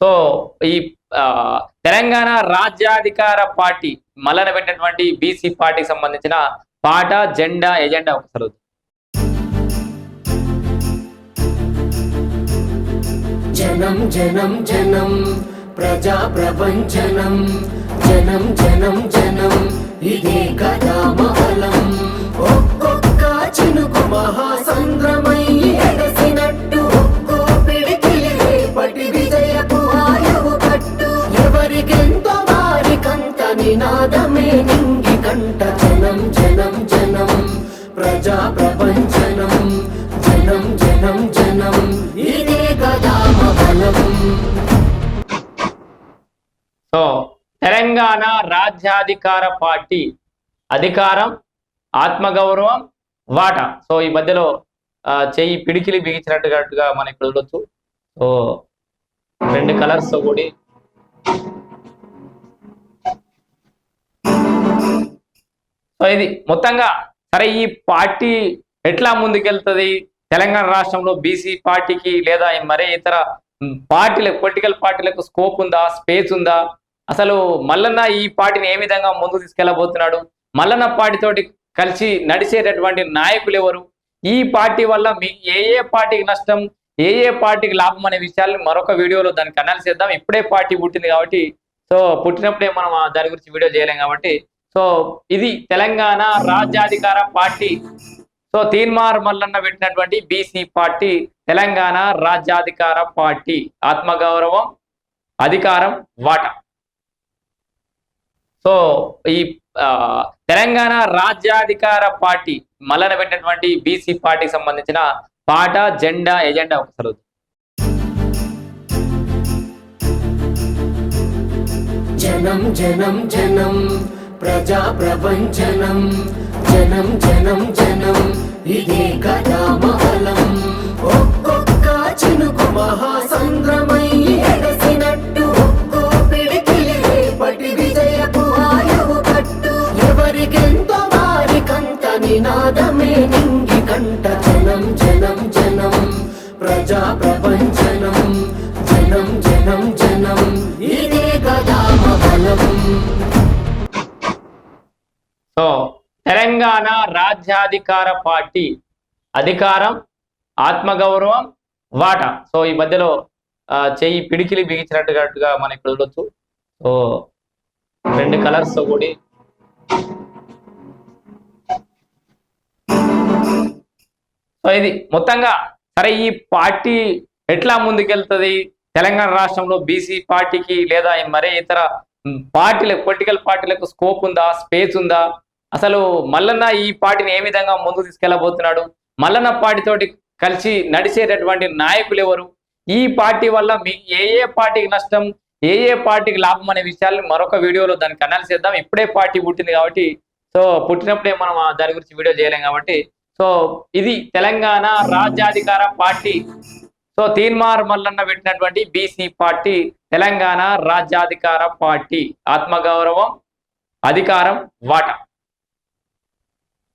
So ఈ తెలంగాణ రాజ్యాధికార party Mallanna పెట్టినటువంటి బీసీ పార్టీకి సంబంధించిన పాట జెండా ఎజెండా ఒకసారి జనం జనం జనం ప్రజా ప్రపంచనం జనం జనం జనం ఇదే కదా నినాదమే నింగి కంట జనం జనం జనం. ప్రజా ప్రపంచనం. జనం జనం జనం. ఇదే కదా మహలం సో తెలంగాణ రాజ్యాధికార పార్టీ అధికారం ఆత్మగౌరవం వాటా. సో ఈ మధ్యలో చెయ్యి పిడికిలి బిగించినట్టుగా మనం ఇక్కడ చూడొచ్చు సో రెండు కలర్స్తో కూడి సో ఇది మొత్తంగా సరే ఈ పార్టీ ఎట్లా ముందుకెళ్తుంది? తెలంగాణ రాష్ట్రంలో బీసీ పార్టీకి లేదా మరే ఇతర మ్, పార్టీలకు పొలిటికల్ పార్టీలకు స్కోప్ ఉందా? స్పేస్ ఉందా? అసలు మల్లన్న ఈ పార్టీని ఏ విధంగా ముందుకు తీసుకెళ్ళబోతున్నాడు మల్లన్న పార్టీతోటి కలిసి నడిచేటటువంటి నాయకులు ఎవరు? ఈ పార్టీ వల్ల మీ ఏ ఏ పార్టీకి నష్టం? ఏ ఏ పార్టీకి లాభం అనే విషయాలు మరొక వీడియోలో దానికి అనాలిసిస్ చేద్దాం. ఇప్పుడే పార్టీ పుట్టింది కాబట్టి సో పుట్టినప్పుడే మనం దాని గురించి వీడియో చేయలేం కాబట్టి సో ఇది తెలంగాణ రాజ్యాధికార పార్టీ. సో తీన్మార్ మల్లన్న పెట్టినటువంటి బీసీ పార్టీ తెలంగాణ రాజ్యాధికార పార్టీ. ఆత్మగౌరవం అధికారం వాటా. సో ఈ తెలంగాణ రాజ్యాధికార పార్టీ మల్లన పెట్టినటువంటి బీసీ పార్టీకి సంబంధించిన పాట జెండా ఎజెండా ఒకసారి జనం జనం జనం. ప్రజా ప్రపంచనం. జనం జనం జనం ఇదే కదా మహలం. ఒక్కొక్క చినుకు మహాసంద్రమై ఎగసినట్టు ఒక్కో పిడికిలి రేపటి విజయపు ఆయువు కట్టు. ఎవరికెంత వారికంత నినాదమే నింగి కంట జనం జనం జనం ప్రజా ప్రపంచనం. జనం జనం జనం ఇదే కదా మహలం. సో తెలంగాణ రాజ్యాధికార పార్టీ అధికారం ఆత్మగౌరవం వాటా. సో ఈ మధ్యలో చెయ్యి పిడికిలి బిగించినట్టుగా మనం ఇక్కడ చూడొచ్చు సో రెండు కలర్స్తో కూడి. సో ఇది మొత్తంగా సరే ఈ పార్టీ ఎట్లా ముందుకెళ్తుంది? తెలంగాణ రాష్ట్రంలో బీసీ పార్టీకి లేదా మరే ఇతర పార్టీలకు పొలిటికల్ పార్టీలకు స్కోప్ ఉందా? స్పేస్ ఉందా? అసలు మల్లన్న ఈ పార్టీని ఏ విధంగా ముందుకు తీసుకెళ్ళబోతున్నాడు మల్లన్న పార్టీతోటి కలిసి నడిచేటటువంటి నాయకులు ఎవరు? ఈ పార్టీ వల్ల మీ ఏ ఏ పార్టీకి నష్టం ఏ ఏ పార్టీకి లాభం అనే విషయాలు మరొక వీడియోలో దానికి అనాలిసిస్ చేద్దాం. ఇప్పుడే పార్టీ పుట్టింది కాబట్టి సో పుట్టినప్పుడే మనం దాని గురించి వీడియో చేయలేం కాబట్టి. సో ఇది తెలంగాణ రాజ్యాధికార పార్టీ. సో తీన్మార్ మల్లన్న పెట్టినటువంటి బీసీ పార్టీ తెలంగాణ రాజ్యాధికార పార్టీ. ఆత్మగౌరవం అధికారం వాటా.